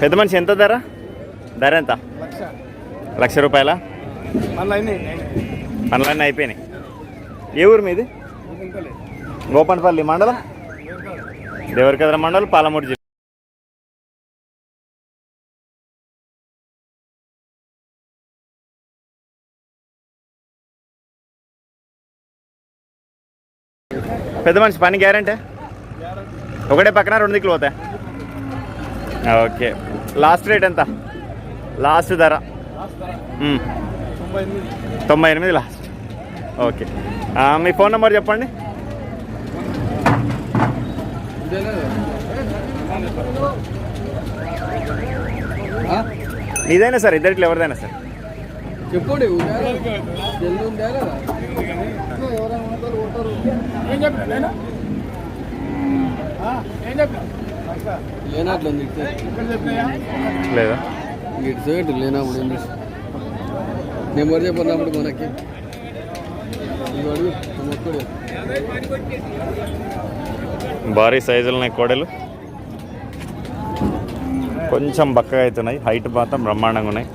పెద్ద మనిషి ఎంత ధర? ధర ఎంత? లక్ష. రూపాయల? పనులన్నీ అయిపోయినాయి. ఏ ఊరు మీది? గోపన్పల్లి మండలం? దేవరకద్ర మండలం పాలమూరు జిల్లా. పెద్ద మనిషి పని గ్యారంటీ. ఒకటే పక్కన రెండు దిక్కులు పోతాయి? ఓకే. లాస్ట్ రేట్ ఎంత? లాస్ట్ ధర. తొంభై ఎనిమిది తొంభై ఎనిమిది లాస్ట్. ఓకే. మీ ఫోన్ నెంబర్ చెప్పండి. మీదైనా సార్ ఇద్దరిట్లో ఎవరిదైనా సార్? చెప్పండి ఏం చెప్పినా నేను ఏం ఉంది లేదా ఇటు సైడ్ లేనప్పుడు ఏం చేస్తాం నెంబర్ చెప్పినప్పుడు మనకి ఇవి అడుగు భారీ సైజులున్నాయి కోడలు కొంచెం బక్కగా అవుతున్నాయి హైట్ మాత్రం బ్రహ్మాండంగా ఉన్నాయి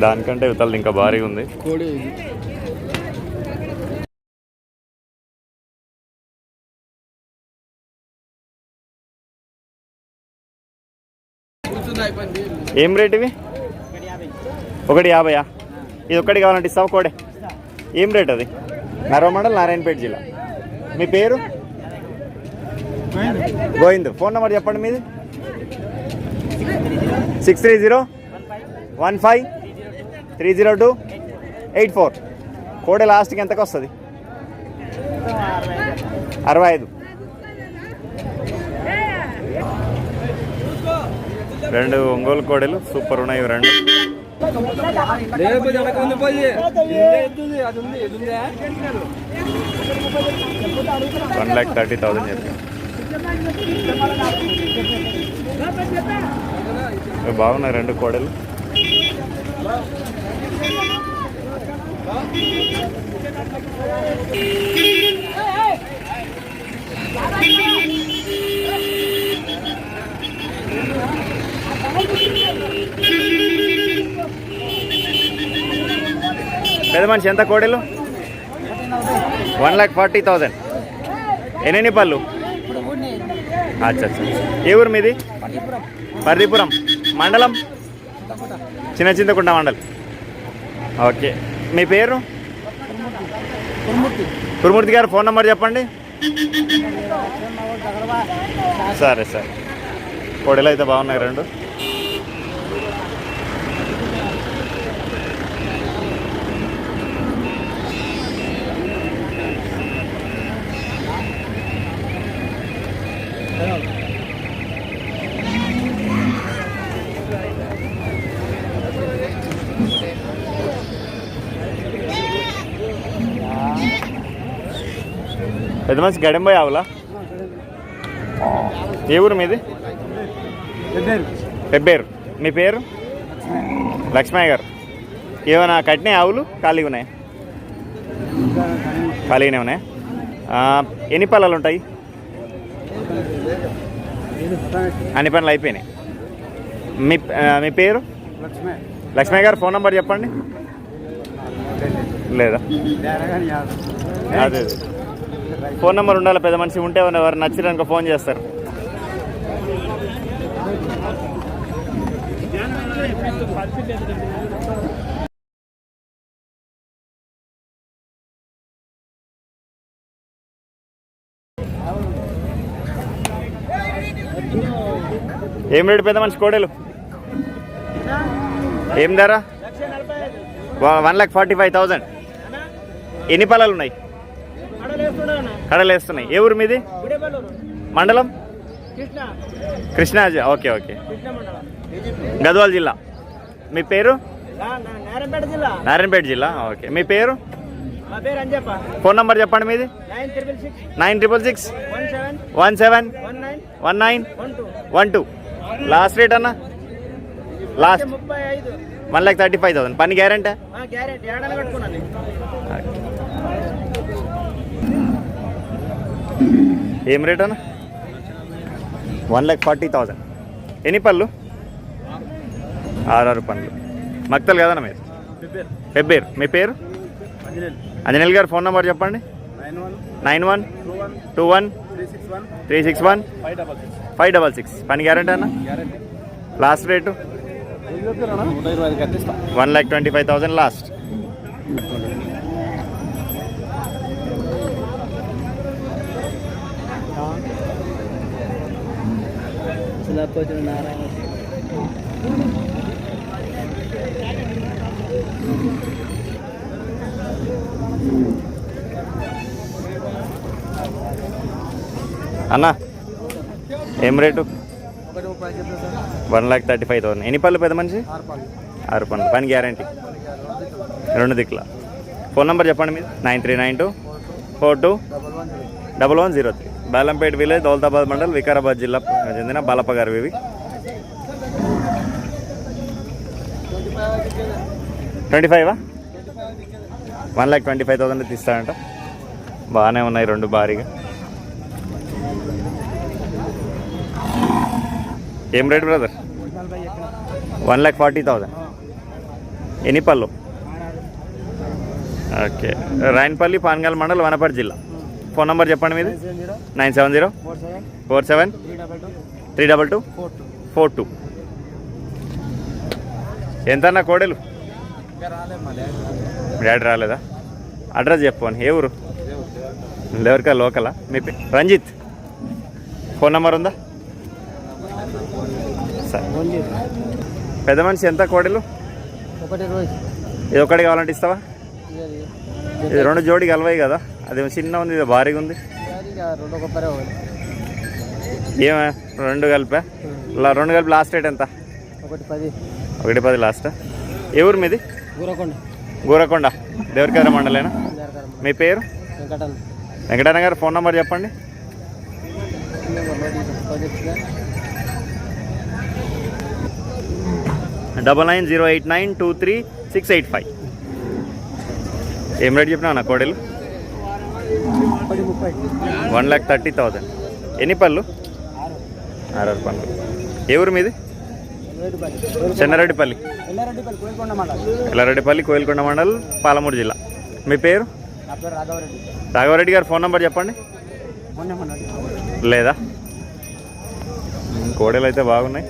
దానికంటే ఇవతలది ఇంకా భారీగా ఉంది కోడి ఏం రేట్ ఇవి? ఒకటి యాభైయా? ఇది ఒక్కటి కావాలంటే ఇస్తావు? కోడే. ఏం రేట్ అది? నరవ మండల్ నారాయణపేట జిల్లా. మీ పేరు? గోవింద్. ఫోన్ నెంబర్ చెప్పండి మీది. Six three zero one five three zero two eight four. కోడే లాస్ట్కి ఎంతకు వస్తుంది అరవై ఐదు. రెండు ఒంగోలు కోడలు సూపర్ ఉన్నాయి ఇవి రెండు. వన్ ల్యాక్ థర్టీ థౌసండ్ చెప్పి. ఇవి బాగున్నాయి రెండు కోడలు. పెద్ద మనిషి ఎంత కోడలు? One lakh forty thousand. ఎన్ని పళ్ళు? అచ్చా అచ్చా. ఏ ఊరు మీది? పర్దీపురం. మండలం? చిన్న చింతకుంట మండలం. ఓకే. మీ పేరు? కురుమూర్తి గారు ఫోన్ నెంబర్ చెప్పండి. సరే సరే. కోడలు అయితే బాగున్నాయి రెండు. పెద్ద మనిషి గడింబాయి ఆవులా? ఏ ఊరు మీది? పెబ్బేరు. మీ పేరు? లక్ష్మయ్య గారు. ఏమైనా కట్టినాయి ఆవులు? ఖాళీగా ఉన్నాయి? ఖాళీగానే ఉన్నాయి? ఎన్ని పళ్ళలు ఉంటాయి? అన్ని పనులు అయిపోయినాయి. మీ మీ పేరు? లక్ష్మే లక్ష్మయ్య గారు ఫోన్ నెంబర్ చెప్పండి. లేదా? అదే. ఫోన్ నెంబర్ ఉండాలి పెద్ద మనిషి ఉంటే ఎవరు నచ్చినాక ఫోన్ చేస్తారు. ఏం రేటు పెద్ద మనిషి కోడలు? ఏం ధర? One lakh forty five thousand. ఎన్ని పొలాలు ఉన్నాయి? కడలు వేస్తున్నాయి. ఏ ఊరు మీది? మండలం? కృష్ణా. Okay okay. గద్వాల జిల్లా. మీ పేరు? నారాయణపేట జిల్లా. ఓకే. మీ పేరు? ఫోన్ నంబర్ చెప్పండి మీది? Nine triple six. One seven. One nine. One two. Last rate అన్న? Last. One lakh thirty five thousand. పని గ్యారంటీ? ఏం రేట్ అన్న? వన్ ల్యాక్ ఫార్టీ థౌజండ్ ఎన్ని పళ్ళు? ఆరారు పళ్ళు మక్తలు కదన్నా మీరు? పెబ్బేరు. మీ పేరు? అంజనేల్. గారు ఫోన్ నెంబర్ చెప్పండి. Nine one two one three six one five double six. పని గ్యారంటీ అన్న? Last rate? One lakh twenty five thousand last. Narayana. అన్న ఏం rate? One lakh thirty five thousand. ఎన్ని పళ్ళు పెద్ద మనిషి? ఆరు పళ్ళు. పని గ్యారంటీ? రెండు దిక్కుల. ఫోన్ నెంబర్ చెప్పండి మీరు. Nine three nine two four two double one zero. Double one zero three. Balampet village Daulatabad mandal Vikarabad జిల్లా చెందిన బాలప్ప గారు ఇవి. Twenty ఫైవా one lakh twenty five thousand తీస్తాడంట బాగానే ఉన్నాయి రెండు భారీగా. ఏం rate brother? One lakh forty thousand. ఎన్ని పళ్ళు? ఓకే. రాయనపల్లి పాన్గల్ మండల్ వనపర్తి జిల్లా. ఫోన్ నెంబర్ చెప్పండి మీది? Nine seven zero. Four seven. Three double two. Four two. Two ఎంతన్నా కోడలు? డాడీ రాలేదా? అడ్రస్ చెప్పండి ఏ ఊరు? లేవరికా లోకలా? మీ పే- రంజిత్. ఫోన్ నెంబర్ ఉందా? పెద్ద మనిషి ఎంత కోడలు? ఇది ఒకటి కావాలంటే ఇస్తావా? ఇది ఇది రెండు జోడి కలవాయి కదా? అదేమో చిన్న ఉంది ఇది భారీగా ఉంది. రెండు ఏమే రెండు కలిపా? రెండు కలిపి లాస్ట్ రేట్ ఎంత? ఒకటి పది ఒకటి పది లాస్ట్ ఏ ఊరు మీది? గూరకొండ. గూరకొండ దేవరికార మండలేనా? మీ పేరు? వెంకటన్ వెంకటన్న గారు ఫోన్ నెంబర్ చెప్పండి. Double nine zero eight nine two three six eight five. ఏం రేట్ చెప్పినా నా కోడలు? One lakh thirty thousand. ఎన్ని పళ్ళు? ఆరు పళ్ళు. ఏ ఊరు మీది? చెన్నారెడ్డిపల్లి. ఎల్లారెడ్డిపల్లి కోయిలకొండ మండల్ పాలమూరు జిల్లా. మీ పేరు? రాఘవరెడ్డి. రాఘవరెడ్డి గారు ఫోన్ నెంబర్ చెప్పండి. లేదా? కోడలు అయితే బాగున్నాయి.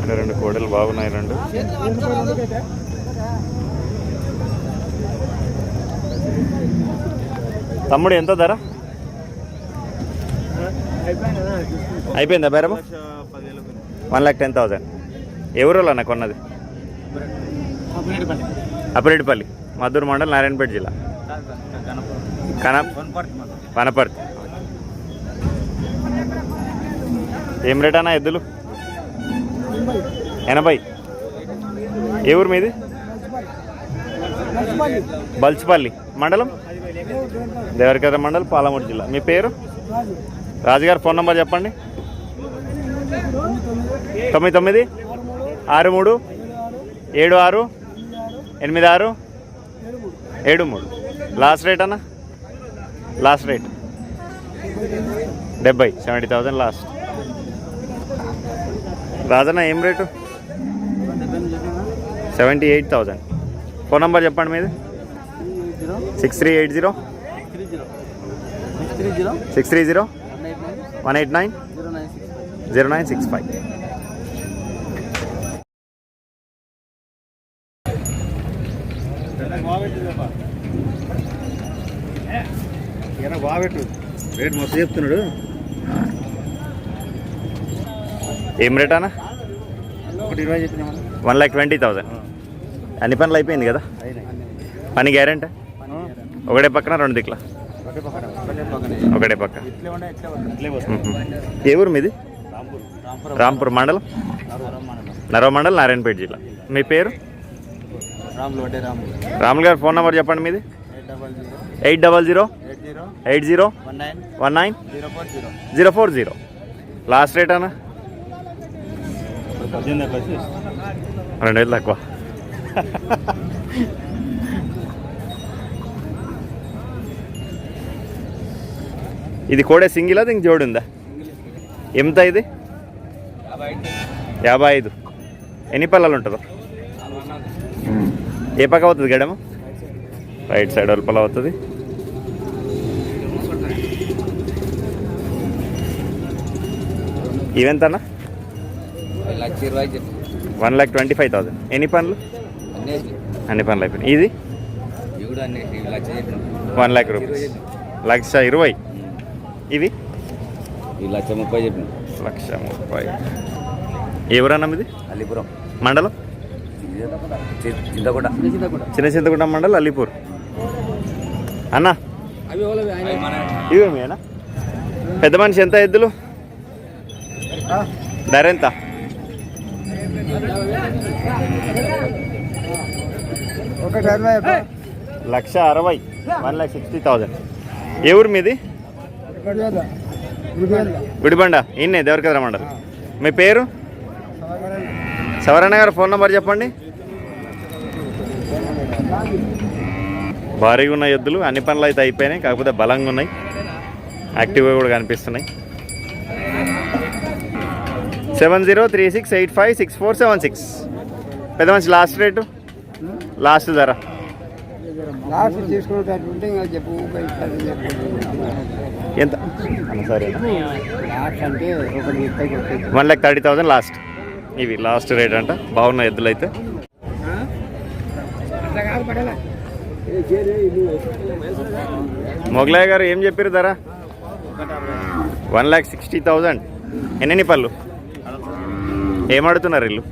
అంటే రెండు కోడలు బాగున్నాయి రెండు. తమ్ముడు ఎంత ధర? అయిపోయిందా బేరమ్మ వన్ ల్యాక్ టెన్ థౌసండ్. ఎవరు అన్న కొన్నది? అప్పిరెడ్డిపల్లి మద్దూరు మండల్ నారాయణపేట జిల్లా. కన వనపర్తి. ఏం రేట్ అన్న ఎద్దులు? ఎనభై. ఏ ఊరు మీది? బల్చిపల్లి. మండలం? దేవరికర మండలం పాలమూరు జిల్లా. మీ పేరు? రాజుగారు ఫోన్ నెంబర్ చెప్పండి. తొమ్మిది తొమ్మిది ఆరు మూడు ఏడు ఆరు ఎనిమిది ఆరు ఏడు మూడు. లాస్ట్ రేట్ అన్నా? Last rate? డెబ్బై సెవెంటీ థౌజండ్ లాస్ట్. రాజన్న ఏం rate? Seventy eight thousand phone number చెప్పండి మీది. Six three eight zero. Six three zero. One eight nine. Zero nine six five zero nine six five బాబెట్టు. Rate చెప్తున్నాడు. ఏం rate అన్న? ఒకటి ఇరవై one lakh twenty thousand అన్ని పనులు అయిపోయింది కదా? పని గ్యారెంటీ? ఒకటే పక్కన రెండు దిక్కుల? ఒకటే పక్క. ఏ ఊరు మీది? రాంపూర్. మండలం? నరవ మండల్. నారాయణపేట జిల్లా. మీ పేరు? రాములు గారు ఫోన్ నెంబర్ చెప్పండి మీది. Eight double zero? Eight zero. One nine. Zero four zero. Last rate అన్న? రెండు వేలు తక్కువ ఇది కూడా సింగిల్ అది ఇంక జోడి ఉందా? ఎంత ఇది? యాభై ఐదు. ఎన్ని పళ్ళలు ఉంటుందో? ఏ పక్క అవుతుంది గడమ? రైట్ సైడ్ వెలుపల అవుతుంది. ఇవెంతనా one lakh twenty five thousand. ఎన్ని పనులు? అన్ని పనులు అయిపోయినాయి. ఇది? One lakh rupees. లక్ష ఇరవై. ఇవి? ఇవి లక్ష ముప్పై చెప్పిన. లక్ష ముప్పై. ఎవరన్నా ఇది అలీపురం మండలం? చింతకుండా చిన్న చింతకుంట మండలం అల్లిపూర్. అన్న? ఇవేమి అన్న? పెద్ద మనిషి ఎంత ఎద్దులు? ధర ఎంత? లక్ష అరవై వన్ ల్యాక్ సిక్స్టీ థౌజండ్. ఏ ఊరు మీది? విడిబండ ఈయన్నే దేవరకద్ర మండలం. మీ పేరు? సవరణ గారు ఫోన్ నెంబర్ చెప్పండి. భారీగా ఉన్న ఎద్దులు అన్ని పనులు అయితే అయిపోయినాయి కాకపోతే బలంగా ఉన్నాయి. యాక్టివ్గా కూడా కనిపిస్తున్నాయి. Seven zero three six eight five six four seven six పెద్ద మంచి లాస్ట్ రేటు లాస్ట్ ధర. ఎంత? సరే one lakh thirty thousand last ఇవి లాస్ట్ రేట్ అంట. బాగున్నాయి ఎద్దులు అయితే మొగలాయ్ గారు ఏం చెప్పారు ధర? One lakh sixty thousand. ఎన్ని పళ్ళు? ఏం అడుగుతున్నారు వీళ్ళు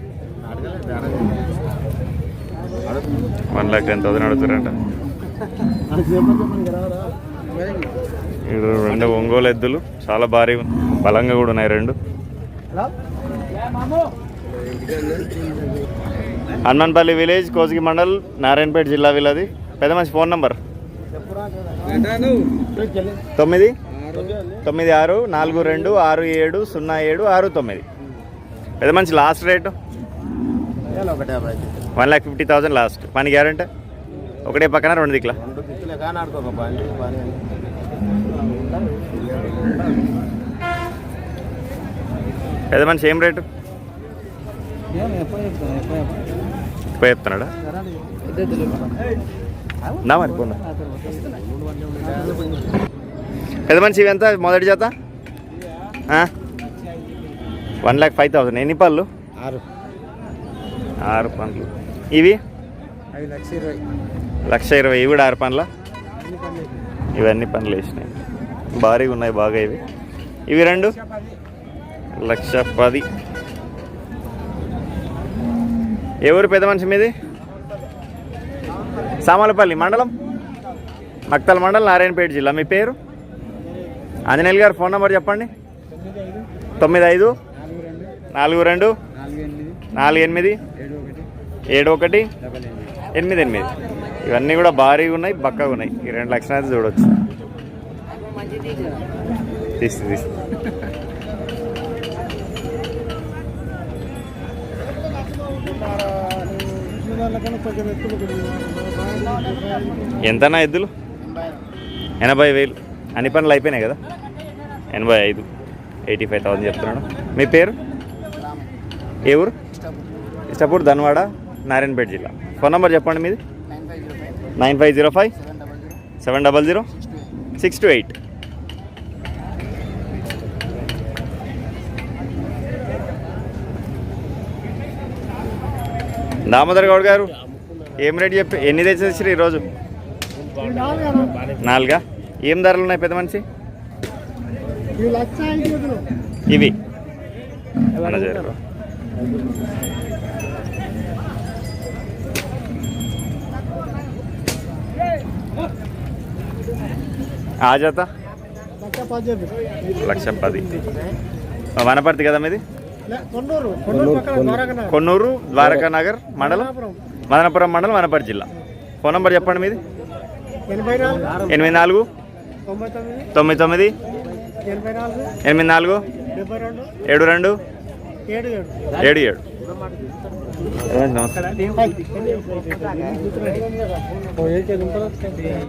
వన్ ల్యాక్ టెన్ థౌసండ్ అడుగుతారంట. రెండు ఒంగోలు ఎద్దులు చాలా భారీ బలంగా కూడా ఉన్నాయి రెండు. హనుమాన్పల్లి విలేజ్ కోసిగి మండల్ నారాయణపేట జిల్లా వీళ్ళది. పెద్ద మంచి ఫోన్ నంబర్? తొమ్మిది? తొమ్మిది ఆరు నాలుగు రెండు ఆరు ఏడు సున్నా ఏడు ఆరు తొమ్మిది. పెద్ద మంచి last rate? One lakh fifty thousand last. పని గ్యారంటీ? ఒకటే పక్కన రెండు దిక్కుల. పెద్ద మనిషి ఏం రేటు? ఎక్కువ చెప్తున్నాడా? నా మరి పోనా పెద్ద మనిషి ఇవి ఎంత? మొదటి జత? One lakh five thousand. ఎన్ని పళ్ళు? ఆరు. ఆరు పండ్లు. ఇవి? లక్ష ఇరవై. ఇవి కూడా ఆరు పండ్ల? ఇవన్నీ పనులు వేసినాయి. భారీగా ఉన్నాయి బాగా ఇవి. ఇవి రెండు? లక్ష పది. ఎవరు పెద్ద మనిషి మీది? సామలపల్లి మండలం మక్తల మండలం నారాయణపేట జిల్లా. మీ పేరు? ఆంజనేయులు గారు ఫోన్ నెంబర్ చెప్పండి. తొమ్మిది ఐదు నాలుగు రెండు నాలుగు ఎనిమిది ఏడు ఒకటి ఎనిమిది ఎనిమిది. ఇవన్నీ కూడా భారీగా ఉన్నాయి బక్కగా ఉన్నాయి. ఈ రెండు లక్షణాలు చూడవచ్చు తీసి తీసి. ఎంతనా ఎద్దులు? ఎనభై వేలు. అన్ని పనులు అయిపోయినాయి కదా? ఎనభై ఐదు. ఎయిటీ ఫైవ్ థౌసండ్ చెప్తున్నాడు. మీ పేరు? ఏ ఊరు? ఇష్టపూర్ ధన్వాడ నారాయణపేట జిల్లా. ఫోన్ నెంబర్ చెప్పండి మీది. Nine five zero five. Seven double zero. Six two eight. Damodar Goud గారు ఏం రేట్ చెప్పి ఎన్ని తెచ్చేసారు ఈరోజు? నాలుగా? ఏం ధరలు ఉన్నాయి పెద్ద మనిషి? ఇవి. ఆ జాత? లక్ష పది. వనపర్తి కదా మీది? కొన్నూరు ద్వారకా నగర్. మండలం? మదనపురం మండలం వనపర్తి జిల్లా. ఫోన్ నంబర్ చెప్పండి మీది? ఎనిమిది నాలుగు. తొమ్మిది. తొమ్మిది. ఎనిమిది నాలుగు. ఏడు రెండు. ఏడు ఏడు. ఏం